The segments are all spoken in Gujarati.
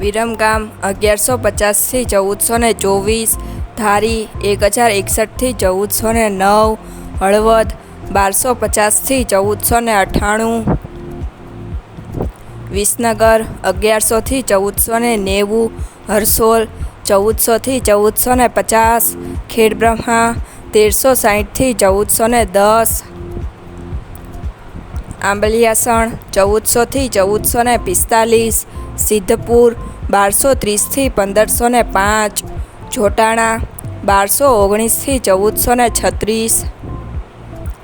વિરમગામ અગિયારસો પચાસથી ચૌદસો ને ચોવીસ, ધારી એક હજાર એકસઠથી ચૌદસો ને નવ, હળવદ બારસો પચાસથી ચૌદસો ને અઠ્ઠાણું, વિસનગર અગિયારસોથી ચૌદસો ને નેવું, હરસોલ ચૌદસોથી ચૌદસો ને પચાસ, ખેડબ્રહ્મા તેરસો સાહીઠથી ચૌદસો ને દસ આંબલિયાસણ, ચૌદસોથી ચૌદસો ને પિસ્તાલીસ, સિદ્ધપુર, બારસો ત્રીસથી પંદરસો ને પાંચ, જોટાણા, બારસો ઓગણીસથી ચૌદસો ને છત્રીસ,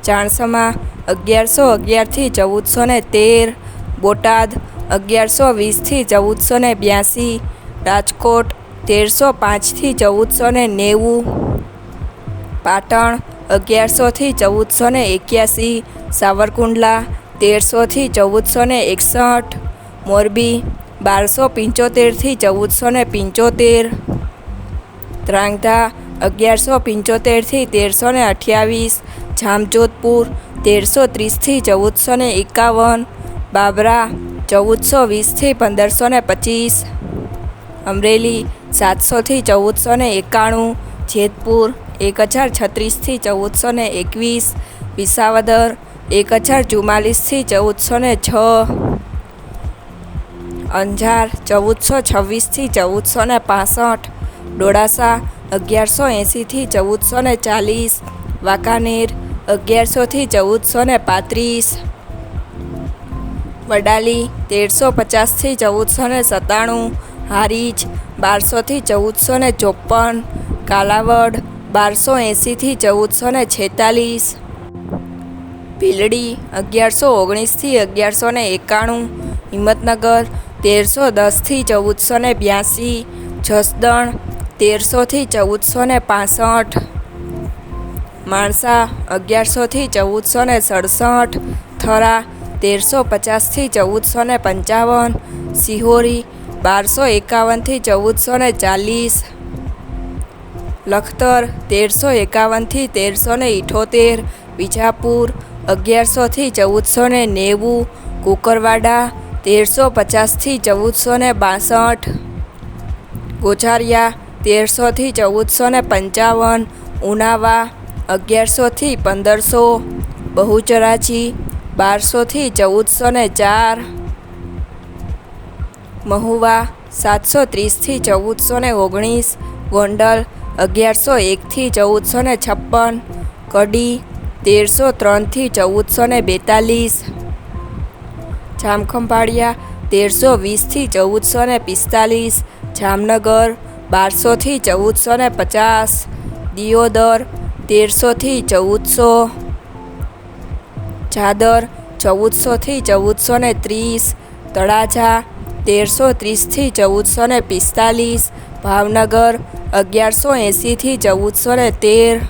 ચાણસમાં, અગિયારસો અગિયારથી ચૌદસો ને તેર, બોટાદ, અગિયારસો વીસથી ચૌદસો ને બ્યાસી, રાજકોટ, તેરસો પાંચથી ચૌદસો ને નેવું, પાટણ અગિયારસોથી ચૌદસો ને એક્યાસી, સાવરકુંડલા તેરસોથી ચૌદસો ને એકસઠ. મોરબી બારસો પંચોતેરથી ચૌદસો ને પંચોતેર. ત્રાંગધા અગિયારસો પંચોતેરથી તેરસો ને અઠ્યાવીસ. જામજોધપુર તેરસો ત્રીસથી ચૌદસો ને એકાવન. બાબરા ચૌદસો વીસથી પંદરસો ને પચીસ. અમરેલી સાતસોથી ચૌદસો ને એકાણું. જેતપુર એક હજાર છત્રીસથી ચૌદસો ને એકવીસ. વિસાવદર એક હજાર ચુમ્માલીસથી ચૌદસો ને છ. અંજાર ચૌદસો છવ્વીસથી ચૌદસો ને પાસઠ. ડોળાસા અગિયારસો એંસીથી ચૌદસો ને ચાલીસ. વાંકાનેર અગિયારસોથી ચૌદસો ને પાંત્રીસ. વડાલી તેરસો પચાસથી ચૌદસો ને સત્તાણું. હારીજ બારસોથી ચૌદસો ને ચોપન કાલાવડ બારસો એંસીથી ચૌદસો ને છેતાલીસ. ભીલડી, અગિયારસો ઓગણીસથી અગિયારસો ને એકાણું, હિંમતનગર, તેરસો દસથી ચૌદસો ને બ્યાસી, જસદણ, તેરસોથી ચૌદસો ને પાસઠ, માણસા, અગિયારસોથી ચૌદસો ને સડસઠ, થરા, તેરસો પચાસથી ચૌદસો ને પંચાવન, સિહોરી, બારસો એકાવનથી ચૌદસો ને ચાલીસ, લખતર, તેરસો એકાવનથી તેરસો ને ઇઠોતેર, વિજાપુર અગિયારસોથી ચૌદસો ને નેવું, કુકરવાડા તેરસો પચાસથી ચૌદસો ને બાસઠ ગોઝારિયા તેરસોથી ચૌદસો ને પંચાવન, ઉનાવા અગિયારસોથી પંદરસો બહુચરાચી બારસોથી ચૌદસો ને ચાર, મહુવા સાતસો ત્રીસથી ચૌદસો ને ઓગણીસ, ગોંડલ અગિયારસો એકથી ચૌદસો ને છપ્પન, કડી તેરસો ત્રણથી ચૌદસો ને બેતાલીસ. જામખંભાળિયા, તેરસો વીસથી ચૌદસો ને પિસ્તાલીસ. જામનગર, બારસોથી ચૌદસો ને પચાસ. દિયોદર, તેરસોથી ચૌદસો. ચાદર ચૌદસોથી ચૌદસો ને ત્રીસ. તળાજા, તેરસો ત્રીસથી ચૌદસો ને પિસ્તાલીસ. ભાવનગર, અગિયારસો એંસીથી ચૌદસો ને તેર.